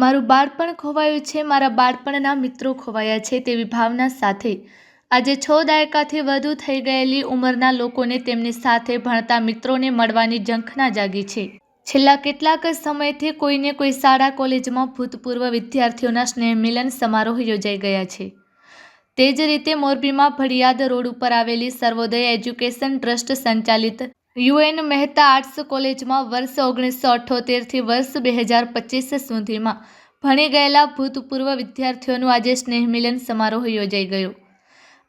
મારું બાળપણ ખોવાયું છે, મારા બાળપણના મિત્રો ખોવાયા છે તેવી ભાવના સાથે. આજે છ દાયકાથી વધુ થઈ ગયેલી ઉંમરના લોકોને તેમની સાથે ભણતા મિત્રોને મળવાની ઝંખના જાગી છે. છેલ્લા કેટલાક સમયથી કોઈને કોઈ શાળા, કોલેજમાં ભૂતપૂર્વ વિદ્યાર્થીઓના સ્નેહ મિલન સમારોહ યોજાઈ ગયા છે. તે જ રીતે મોરબીમાં ભડિયાદ રોડ ઉપર આવેલી સર્વોદય એજ્યુકેશન ટ્રસ્ટ સંચાલિત યુએન મહેતા આર્ટ્સ કોલેજમાં વર્ષ ઓગણીસો અઠ્ઠોતેરથી વર્ષ બે હજાર પચીસ સુધીમાં ભણી ગયેલા ભૂતપૂર્વ વિદ્યાર્થીઓનું આજે સ્નેહમિલન સમારોહ યોજાઈ ગયો.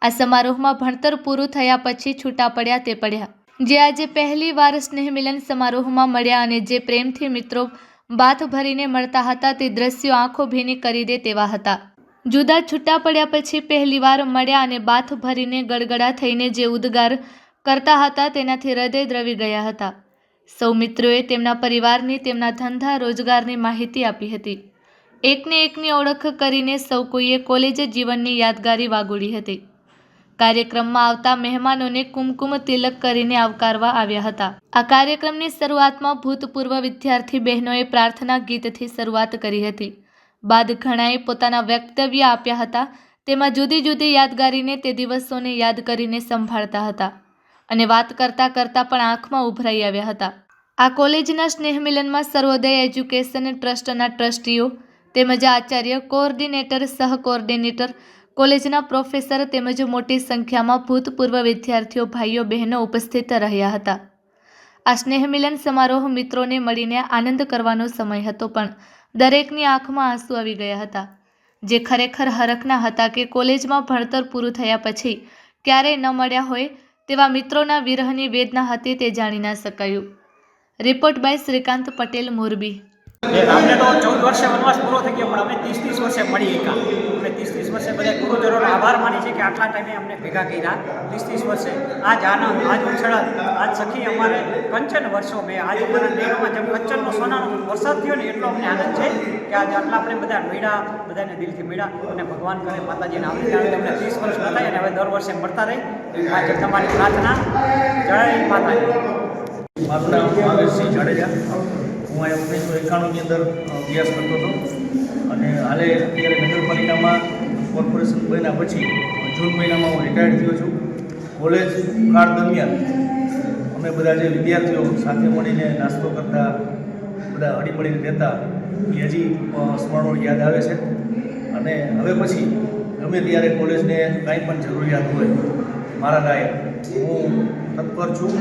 આ સમારોહમાં ભણતર પૂરું થયા પછી છૂટા પડ્યા તે પડ્યા. જે આજે પહેલી વાર સ્નેહમિલન સમારોહમાં મળ્યા અને જે પ્રેમથી મિત્રો બાથ ભરીને મળતા હતા તે દ્રશ્યો આંખો ભીની કરી દે તેવા હતા. જુદા છૂટા પડ્યા પછી પહેલીવાર મળ્યા અને બાથ ભરીને ગડગડા થઈને જે ઉદ્ગાર કરતા હતા તેનાથી હૃદય દ્રવી ગયા હતા. સૌ મિત્રોએ તેમના પરિવારની તેમના ધંધા રોજગારની માહિતી આપી હતી. એકને એકની ઓળખ કરીને સૌ કોઈએ કોલેજ જીવનની યાદગારી વાગોળી હતી. કાર્યક્રમમાં આવતા મહેમાનોને કુમકુમ તિલક કરીને આવકારવા આવ્યા હતા. આ કાર્યક્રમની શરૂઆતમાં ભૂતપૂર્વ વિદ્યાર્થી બહેનોએ પ્રાર્થના ગીતથી શરૂઆત કરી હતી. બાદ ઘણાએ પોતાના વક્તવ્ય આપ્યા હતા, તેમાં જુદી જુદી યાદગારીને તે દિવસોને યાદ કરીને સંભાળતા હતા અને વાત કરતાં કરતાં પણ આંખમાં ઉભરાઈ આવ્યા હતા. આ કોલેજના સ્નેહ મિલનમાં સર્વોદય એજ્યુકેશન ટ્રસ્ટના ટ્રસ્ટીઓ તેમજ આચાર્ય કોઓર્ડિનેટર, સહ કોઓર્ડિનેટર, કોલેજના પ્રોફેસર તેમજ મોટી સંખ્યામાં ભૂતપૂર્વ વિદ્યાર્થીઓ, ભાઈઓ, બહેનો ઉપસ્થિત રહ્યા હતા. આ સ્નેહમિલન સમારોહ મિત્રોને મળીને આનંદ કરવાનો સમય હતો પણ દરેકની આંખમાં આંસુ આવી ગયા હતા. જે ખરેખર હરખના હતા કે કોલેજમાં ભણતર પૂરું થયા પછી ક્યારેય ન મળ્યા હોય તેવા મિત્રોના વિરહની વેદના હતી તે જાણી ના શકાયું. Report by Shrikant Patel, Morbi. અમને તો ચૌદ વર્ષે વનવાસ પૂરો થઈ ગયો, પણ અમે ત્રીસ ત્રીસ વર્ષે મળી એકા. અમે ત્રીસ ત્રીસ વર્ષે બધા ગુરુજનોનો આભાર માની છે કે આટલા ટાઈમે અમને ભેગા કર્યા. ત્રીસ ત્રીસ વર્ષે. આજ આનંદ, આજ ઉછળત આજ સખી અમારે કંચન વર્ષો મેં આજે અમારા દેહમાં જેમ કંચનનો સોનાનો વરસાદ થયો ને એટલો અમને આનંદ છે કે આજે આટલા આપણે બધા મળ્યા, બધાને દિલથી મળ્યા અને ભગવાન કરે માતાજીને ત્યારે અમને ત્રીસ વર્ષ ન અને હવે દર વર્ષે મળતા રહી. આજે મારી તમારી પ્રાર્થના જય માતાજી. મારું નામ હું આ ઓગણીસો એકાણુંની અંદર અભ્યાસ કરતો હતો. અને હાલે અત્યારે નગરપાલિકામાં કોર્પોરેશન બન્યા પછી, જૂન મહિનામાં હું રિટાયર્ડ થયો છું. કોલેજ કાળ દરમિયાન અમે બધા જે વિદ્યાર્થીઓ સાથે મળીને નાસ્તો કરતા, બધા હળીમળીને રહેતા, એ હજી સ્મરણો યાદ આવે છે. અને હવે પછી, ગમે ત્યારે કોલેજને કાંઈ પણ જરૂરિયાત હોય, મારા લાયક હું તત્પર છું.